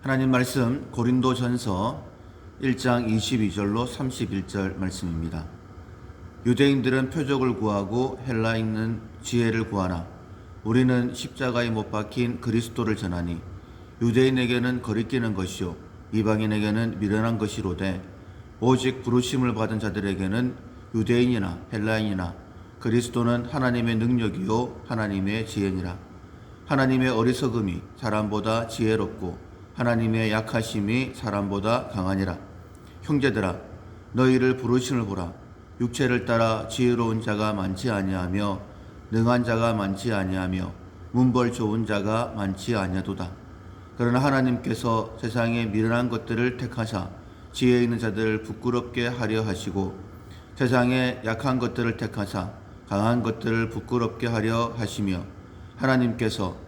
하나님 말씀 고린도 전서 1장 22절로 31절 말씀입니다. 유대인들은 표적을 구하고 헬라인은 지혜를 구하나 우리는 십자가에 못 박힌 그리스도를 전하니 유대인에게는 거리끼는 것이요 이방인에게는 미련한 것이로되 오직 부르심을 받은 자들에게는 유대인이나 헬라인이나 그리스도는 하나님의 능력이요 하나님의 지혜니라 하나님의 어리석음이 사람보다 지혜롭고 하나님의 약하심이 사람보다 강하니라. 형제들아, 너희를 부르심을 보라. 육체를 따라 지혜로운 자가 많지 아니하며 능한 자가 많지 아니하며 문벌 좋은 자가 많지 아니하도다. 그러나 하나님께서 세상에 미련한 것들을 택하사 지혜 있는 자들을 부끄럽게 하려 하시고 세상에 약한 것들을 택하사 강한 것들을 부끄럽게 하려 하시며 하나님께서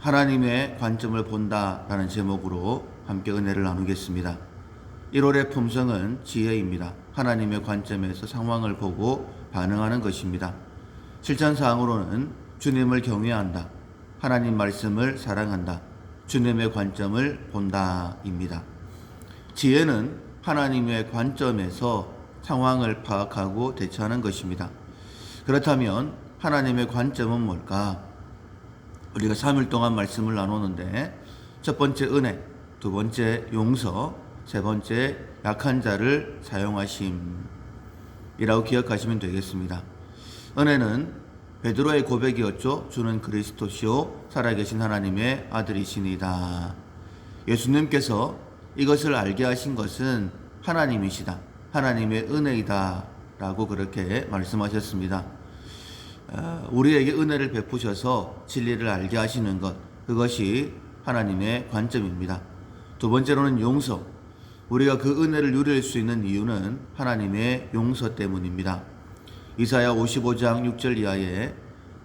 하나님의 관점을 본다라는 제목으로 함께 은혜를 나누겠습니다. 1월의 품성은 지혜입니다. 하나님의 관점에서 상황을 보고 반응하는 것입니다. 실천 사항으로는 주님을 경외한다. 하나님 말씀을 사랑한다. 주님의 관점을 본다입니다. 지혜는 하나님의 관점에서 상황을 파악하고 대처하는 것입니다. 그렇다면 하나님의 관점은 뭘까? 우리가 3일 동안 말씀을 나누는데 첫 번째 은혜, 두 번째 용서, 세 번째 약한 자를 사용하심이라고 기억하시면 되겠습니다. 은혜는 베드로의 고백이었죠. 주는 그리스도시요 살아계신 하나님의 아들이시니다. 예수님께서 이것을 알게 하신 것은 하나님이시다. 하나님의 은혜이다. 라고 그렇게 말씀하셨습니다. 어, 우리에게 은혜를 베푸셔서 진리를 알게 하시는 것, 그것이 하나님의 관점입니다. 두 번째로는 용서. 우리가 그 은혜를 누릴 수 있는 이유는 하나님의 용서 때문입니다. 이사야 55장 6절 이하에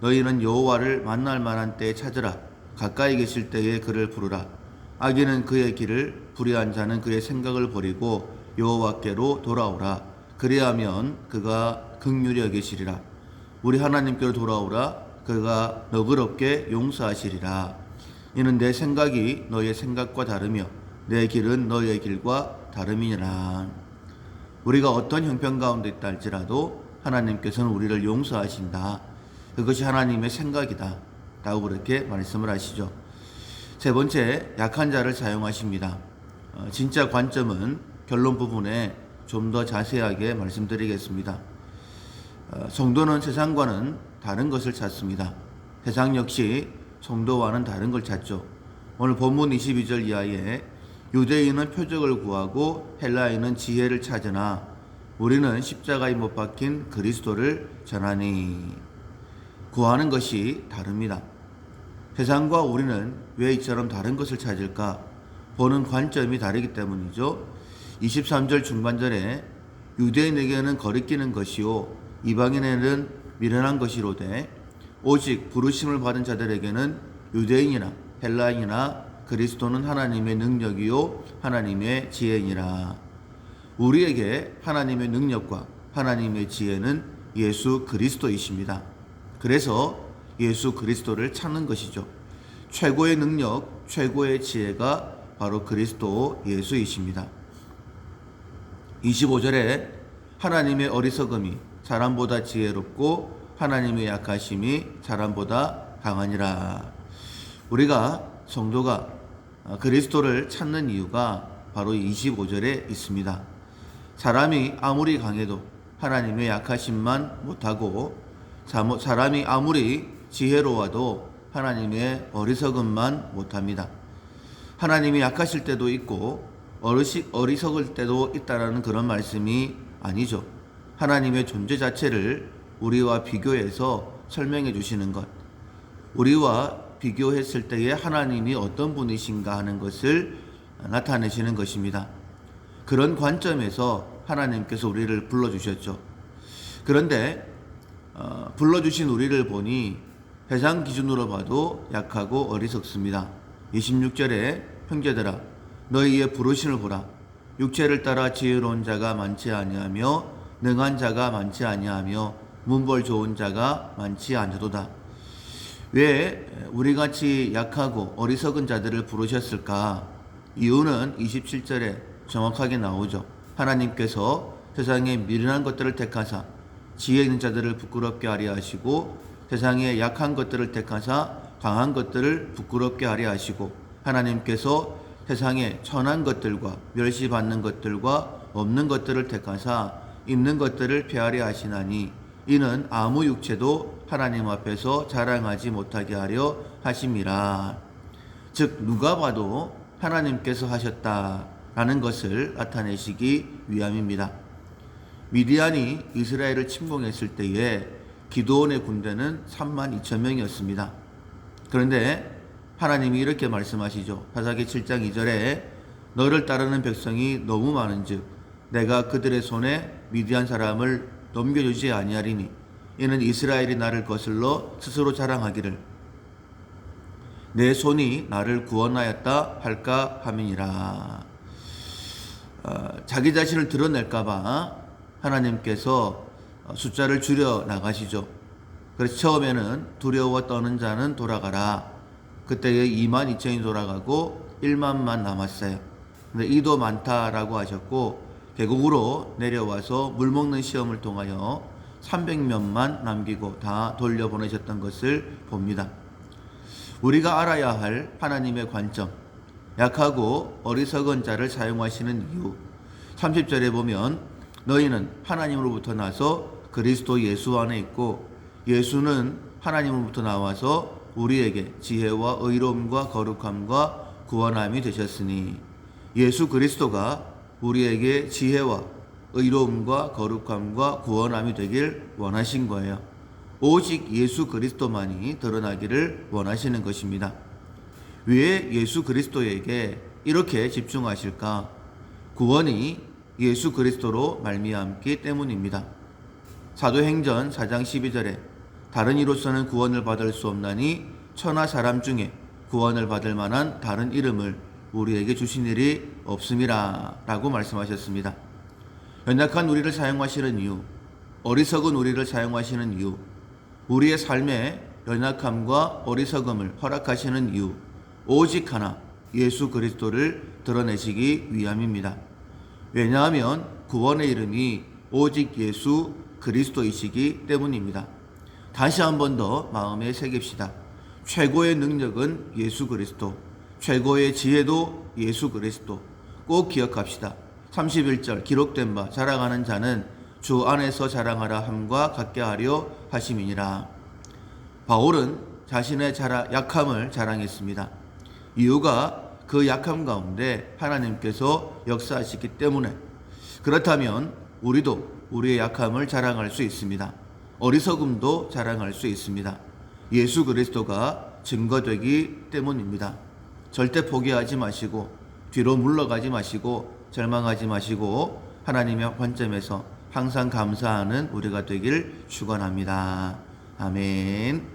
너희는 여호와를 만날 만한 때에 찾으라 가까이 계실 때에 그를 부르라 악인은 그의 길을 불의한 자는 그의 생각을 버리고 여호와께로 돌아오라 그리하면 그가 극률히 여기시리라 우리 하나님께로 돌아오라 그가 너그럽게 용서하시리라 이는 내 생각이 너의 생각과 다르며 내 길은 너의 길과 다름이니라 우리가 어떤 형편 가운데 있다 할지라도 하나님께서는 우리를 용서하신다. 그것이 하나님의 생각이다. 라고 그렇게 말씀을 하시죠. 세 번째, 약한 자를 사용하십니다. 어, 진짜 관점은 결론 부분에 좀 더 자세하게 말씀드리겠습니다. 어, 성도는 세상과는 다른 것을 찾습니다. 세상 역시 성도와는 다른 걸 찾죠. 오늘 본문 22절 이하에 유대인은 표적을 구하고 헬라인은 지혜를 찾으나 우리는 십자가에 못 박힌 그리스도를 전하니 구하는 것이 다릅니다. 세상과 우리는 왜 이처럼 다른 것을 찾을까? 보는 관점이 다르기 때문이죠. 23절 중반절에 유대인에게는 거리끼는 것이요 이방인에게는 미련한 것이로되 오직 부르심을 받은 자들에게는 유대인이나 헬라인이나 그리스도는 하나님의 능력이요 하나님의 지혜니라. 우리에게 하나님의 능력과 하나님의 지혜는 예수 그리스도이십니다. 그래서 예수 그리스도를 찾는 것이죠. 최고의 능력, 최고의 지혜가 바로 그리스도 예수이십니다. 25절에 하나님의 어리석음이 사람보다 지혜롭고 하나님의 약하심이 사람보다 강하니라. 우리가 성도가 그리스도를 찾는 이유가 바로 25절에 있습니다. 사람이 아무리 강해도 하나님의 약하심만 못하고 사람이 아무리 지혜로워도 하나님의 어리석음만 못합니다. 하나님이 약하실 때도 있고 어리석을 때도 있다라는 그런 말씀이 아니죠. 하나님의 존재 자체를 우리와 비교해서 설명해 주시는 것. 우리와 비교했을 때에 하나님이 어떤 분이신가 하는 것을 나타내시는 것입니다. 그런 관점에서 하나님께서 우리를 불러주셨죠. 그런데 어, 불러주신 우리를 보니 세상 기준으로 봐도 약하고 어리석습니다. 26절에 형제들아 너희의 부르심을 보라 육체를 따라 지혜로운 자가 많지 아니하며 능한 자가 많지 아니하며 문벌 좋은 자가 많지 아니도다. 왜 우리같이 약하고 어리석은 자들을 부르셨을까? 이유는 27절에 정확하게 나오죠. 하나님께서 세상에 미련한 것들을 택하사 지혜 있는 자들을 부끄럽게 하려 하시고 세상에 약한 것들을 택하사 강한 것들을 부끄럽게 하려 하시고 하나님께서 세상에 천한 것들과 멸시받는 것들과 없는 것들을 택하사 있는 것들을 폐하려 하시나니 이는 아무 육체도 하나님 앞에서 자랑하지 못하게 하려 하심이라. 즉 누가 봐도 하나님께서 하셨다라는 것을 나타내시기 위함입니다. 미디안이 이스라엘을 침공했을 때에 기도원의 군대는 3만 2천 명이었습니다. 그런데 하나님이 이렇게 말씀하시죠. 사사기 7장 2절에 너를 따르는 백성이 너무 많은즉 내가 그들의 손에 미디안 사람을 넘겨주지 아니하리니 이는 이스라엘이 나를 거슬러 스스로 자랑하기를 내 손이 나를 구원하였다 할까 함이니라. 어, 자기 자신을 드러낼까봐 하나님께서 숫자를 줄여 나가시죠. 그래서 처음에는 두려워 떠는 자는 돌아가라. 그때에 2만 2천이 돌아가고 1만만 남았어요. 근데 이도 많다라고 하셨고 계곡으로 내려와서 물 먹는 시험을 통하여 300명만 남기고 다 돌려보내셨던 것을 봅니다. 우리가 알아야 할 하나님의 관점, 약하고 어리석은 자를 사용하시는 이유. 30절에 보면 너희는 하나님으로부터 나서 그리스도 예수 안에 있고 예수는 하나님으로부터 나와서 우리에게 지혜와 의로움과 거룩함과 구원함이 되셨으니 예수 그리스도가 우리에게 지혜와 의로움과 거룩함과 구원함이 되길 원하신 거예요. 오직 예수 그리스도만이 드러나기를 원하시는 것입니다. 왜 예수 그리스도에게 이렇게 집중하실까? 구원이 예수 그리스도로 말미암기 때문입니다. 사도행전 4장 12절에 다른 이로서는 구원을 받을 수 없나니 천하 사람 중에 구원을 받을 만한 다른 이름을 우리에게 주신 일이 없음이라 라고 말씀하셨습니다. 연약한 우리를 사용하시는 이유, 어리석은 우리를 사용하시는 이유, 우리의 삶에 연약함과 어리석음을 허락하시는 이유, 오직 하나, 예수 그리스도를 드러내시기 위함입니다. 왜냐하면 구원의 이름이 오직 예수 그리스도이시기 때문입니다. 다시 한 번 더 마음에 새깁시다. 최고의 능력은 예수 그리스도, 최고의 지혜도 예수 그리스도. 꼭 기억합시다. 31절 기록된 바 자랑하는 자는 주 안에서 자랑하라 함과 같게 하려 하심이니라. 바울은 자신의 자라, 약함을 자랑했습니다. 이유가 그 약함 가운데 하나님께서 역사하시기 때문에 그렇다면 우리도 우리의 약함을 자랑할 수 있습니다. 어리석음도 자랑할 수 있습니다. 예수 그리스도가 증거되기 때문입니다. 절대 포기하지 마시고 뒤로 물러가지 마시고 절망하지 마시고 하나님의 관점에서 항상 감사하는 우리가 되길 축원합니다. 아멘.